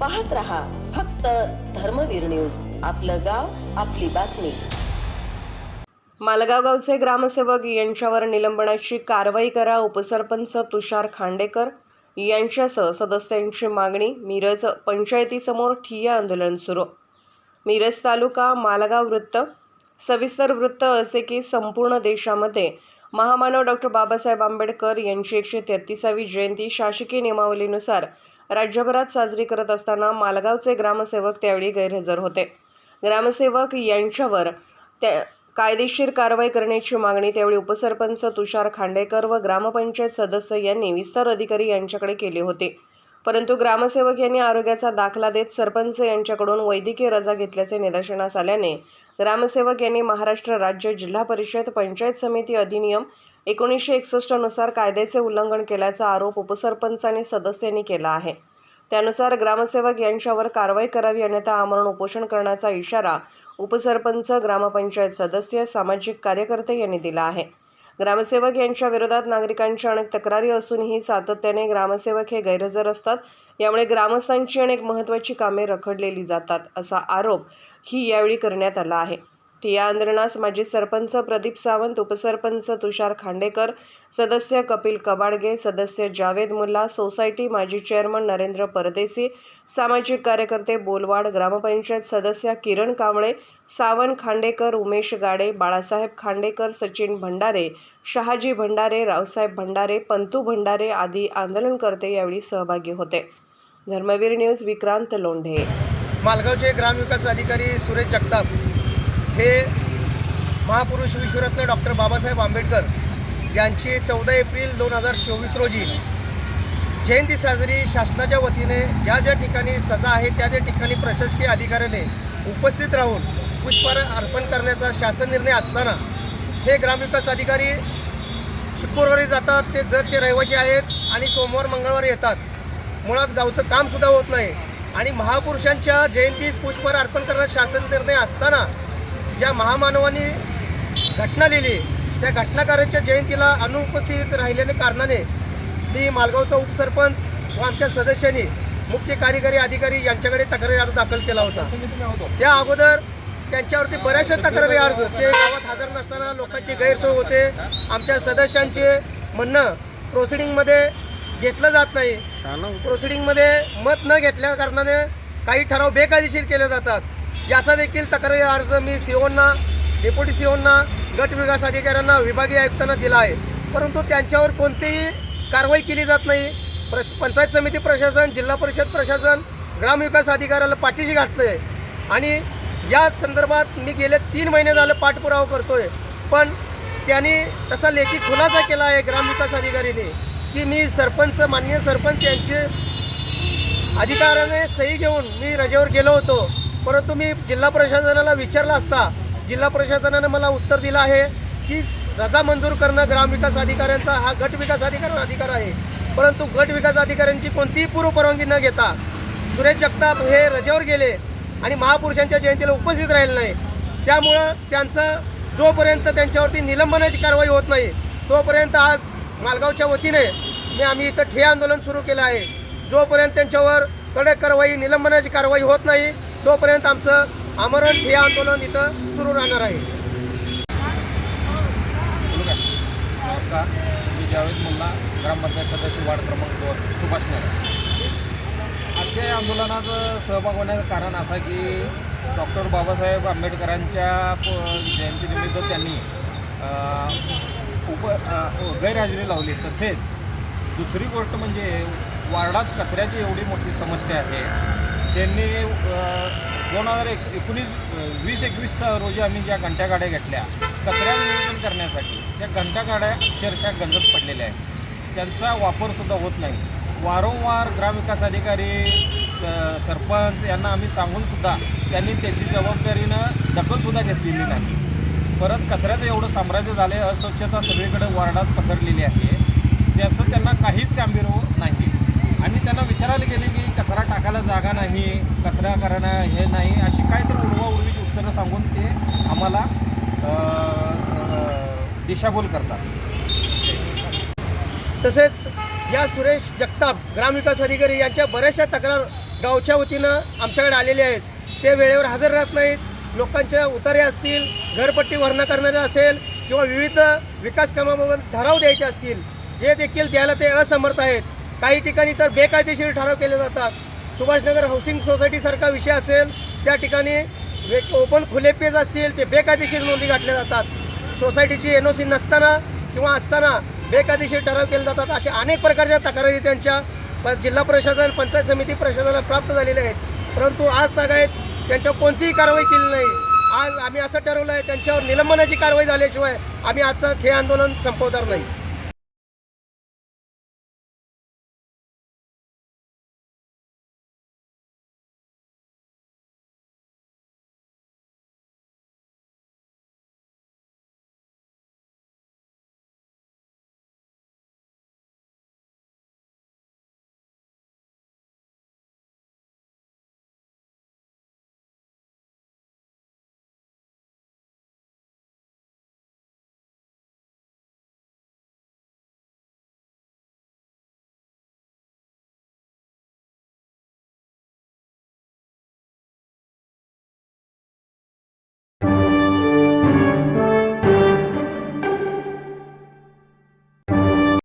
पाहत रहा फक्त धर्मवीर न्यूज. आपलं गाव आपली बातमी. मालगाव गावचे ग्रामसेवक यांच्यावर निलंबनाची कारवाई करा उपसरपंच तुषार खांडेकर यांच्यासह सदस्यांची मागणी मिरज पंचायतीसमोर ठिय्या आंदोलन सुरू. मिरज तालुका मालगाव वृत्त. सविस्तर वृत्त असे की संपूर्ण देशामध्ये महामानव डॉक्टर बाबासाहेब आंबेडकर यांची एकशे तेहतीसावी जयंती शासकीय नियमावलीनुसार राज्यभरात साजरी करत असताना मालगावचे ग्रामसेवक त्यावेळी गैरहजर होते. ग्रामसेवक यांच्यावर त्या कायदेशीर कारवाई करण्याची मागणी त्यावेळी उपसरपंच तुषार खांडेकर व ग्रामपंचायत सदस्य यांनी विस्तार अधिकारी यांच्याकडे केली होती. परंतु ग्रामसेवक यांनी आरोग्याचा दाखला देत सरपंच यांच्याकडून वैद्यकीय रजा घेतल्याचे निदर्शनास आल्याने ग्रामसेवक यांनी महाराष्ट्र राज्य जिल्हा परिषद पंचायत समिती अधिनियम एकोणीसशे एकसष्टनुसार कायद्याचे उल्लंघन केल्याचा आरोप उपसरपंच आणि सदस्यांनी केला आहे. त्यानुसार ग्रामसेवक यांच्यावर कारवाई करावी अन्यथा आमरण उपोषण करण्याचा इशारा उपसरपंच ग्रामपंचायत सदस्य सामाजिक कार्यकर्ते यांनी दिला आहे. ग्रामसेवक यांच्या विरोधात नागरिकांच्या अनेक तक्रारी असूनही सातत्याने ग्रामसेवक हे गैरहजर असतात. यामुळे ग्रामस्थांची अनेक महत्त्वाची कामे रखडलेली जातात असा आरोप ही यावेळी करण्यात आला आहे. ठिय्या आंदोलनास माजी सरपंच प्रदीप सावंत उपसरपंच तुषार खांडेकर सदस्य कपिल कबाडगे सदस्य जावेद मुल्ला सोसायटी माजी चेअरमन नरेंद्र परदेसी सामाजिक कार्यकर्ते बोलवाड ग्रामपंचायत सदस्य किरण कांबळे सावंत खांडेकर उमेश गाडे बाळासाहेब खांडेकर सचिन भंडारे शहाजी भंडारे रावसाहेब भंडारे पंतू भंडारे आदी आंदोलनकर्ते यावेळी सहभागी होते. धर्मवीर न्यूज विक्रांत लोंढे. मालगावचे ग्रामविकास अधिकारी सुरेश जगताप हे महापुरुष विश्वरत्न डॉक्टर बाबासाहेब आंबेडकर यांची चौदा एप्रिल दोन हजार चोवीस रोजी जयंती साजरी शासनाच्या वतीने ज्या ज्या ठिकाणी सजा आहे त्या त्या ठिकाणी प्रशासकीय अधिकाऱ्याने उपस्थित राहून पुष्पहार अर्पण करण्याचा शासन निर्णय असताना हे ग्रामविकास अधिकारी शुक्रवारी जातात ते जतचे रहिवासी आहेत आणि सोमवार मंगळवारी येतात. मुळात गावचं कामसुद्धा होत नाही. आणि महापुरुषांच्या जयंतीस पुष्पहार अर्पण करण्याचा शासन निर्णय असताना ज्या महामानवांनी घटना लिहिली त्या घटनाकारांच्या जयंतीला अनुपस्थित राहिल्याने कारणाने मी मालगावचा उपसरपंच व आमच्या सदस्यांनी मुख्य कार्यकारी अधिकारी यांच्याकडे तक्रारी अर्ज दाखल केला होता. त्या अगोदर त्यांच्यावरती बऱ्याचशा तक्रारी अर्ज ते गावात हजर नसताना लोकांची गैरसोय होते. आमच्या सदस्यांचे म्हणणं प्रोसिडिंगमध्ये घेतलं जात नाही. प्रोसिडिंगमध्ये मत न घेतल्या कारणाने काही ठराव बेकायदेशीर केले जातात. याचा देखील तक्रारी अर्ज मी सीओना डेप्युटी सीओना गट विकास अधिकाऱ्यांना विभागीय आयुक्तांना दिला आहे. परंतु त्यांच्यावर कोणतीही कारवाई केली जात नाही. प्रश पंचायत समिती प्रशासन जिल्हा परिषद प्रशासन ग्रामविकास अधिकाऱ्याला पाठीशी घातलं आहे आणि या संदर्भात मी गेले तीन महिने झालं पाठपुरावा करतो आहे पण त्यांनी तसा लेखी खुलासा केला आहे ग्रामविकास अधिकारीने की मी सरपंच माननीय सरपंच यांचे अधिकाऱ्याने सही घेऊन मी रजेवर गेलो होतो. परंतु मी जिल्हा प्रशासनाला विचारला असता जिल्हा प्रशासनानं मला उत्तर दिलं आहे की रजा मंजूर करणं ग्रामविकास अधिकाऱ्यांचा हा गट विकास अधिकार अधिकार आहे. परंतु गट विकास अधिकाऱ्यांची कोणतीही पूर्व परवानगी न घेता सुरेश जगताप हे रजेवर गेले आणि महापुरुषांच्या जयंतीला उपस्थित राहिले नाही. त्यामुळं त्यांचं जोपर्यंत त्यांच्यावरती निलंबनाची कारवाई होत नाही तोपर्यंत आज मालगावच्या वतीने मी आम्ही इथं ठे आंदोलन सुरू केलं आहे. जोपर्यंत त्यांच्यावर कडक कारवाई निलंबनाची कारवाई होत नाही तोपर्यंत आमचं आमरण हे आंदोलन इथं सुरू राहणार आहे. नमस्कार. मी ज्यावेळेस मुल्ला ग्रामपंचायत सदस्य वार्ड क्रमांक दोन सुभाष नगर आजच्या या आंदोलनात सहभाग होण्याचं कारण असं की डॉक्टर बाबासाहेब आंबेडकरांच्या प- जयंतीनिमित्त त्यांनी उप हो, गैरहजेरी लावली. तसेच दुसरी गोष्ट म्हणजे वार्डात कचऱ्याची एवढी मोठी समस्या आहे. त्यांनी दोन हजार एक एकोणीस वीस एकवीस रोजी आम्ही ज्या घंट्यागाड्या घेतल्या कचऱ्या नियोजन करण्यासाठी त्या घंटागाड्या अक्षरशः गंजत पडलेल्या आहेत. त्यांचा वापरसुद्धा होत नाही. वारंवार ग्रामविकास अधिकारी स सरपंच यांना आम्ही सांगूनसुद्धा त्यांनी त्याची जबाबदारीनं दखलसुद्धा घेतलेली नाही. परत कचऱ्याचं एवढं साम्राज्य झालं आहे अस्वच्छता सगळीकडे वार्डात पसरलेली आहे. त्याचं त्यांना काहीच गांभीर नाही. आणि त्यांना विचारायला गेले की कचरा टाकायला जागा नाही कचरा करणं हे नाही अशी काय तर उर्वाउर्वीची उत्तरं सांगून ते आम्हाला दिशाभूल करतात. तसेच या सुरेश जगताप ग्रामविकास अधिकारी यांच्या बऱ्याचशा तक्रार गावच्या वतीनं आमच्याकडे आलेले आहेत. ते वेळेवर हजर राहत नाहीत. लोकांच्या उतारे असतील घरपट्टी भरणा करणारे असेल किंवा विविध विकास कामाबाबत ठराव द्यायचे असतील हे देखील द्यायला ते असमर्थ आहेत. काही ठिकाणी तर बेकायदेशीर ठराव केले जातात. सुभाषनगर हाऊसिंग सोसायटीसारखा विषय असेल त्या ठिकाणी ओपन खुले पेज असतील ते बेकायदेशीर नोंदी घातल्या जातात. सोसायटीची एन ओ सी नसताना किंवा असताना बेकायदेशीर ठराव केले जातात अशा अनेक प्रकारच्या तक्रारी त्यांच्या प- जिल्हा प्रशासन पंचायत समिती प्रशासनाला प्राप्त झालेल्या आहेत. परंतु आज तागायत त्यांच्यावर कोणतीही कारवाई केली नाही. आज आम्ही असं ठरवलं आहे त्यांच्यावर निलंबनाची कारवाई झाल्याशिवाय आम्ही आजचं हे आंदोलन संपवणार नाही.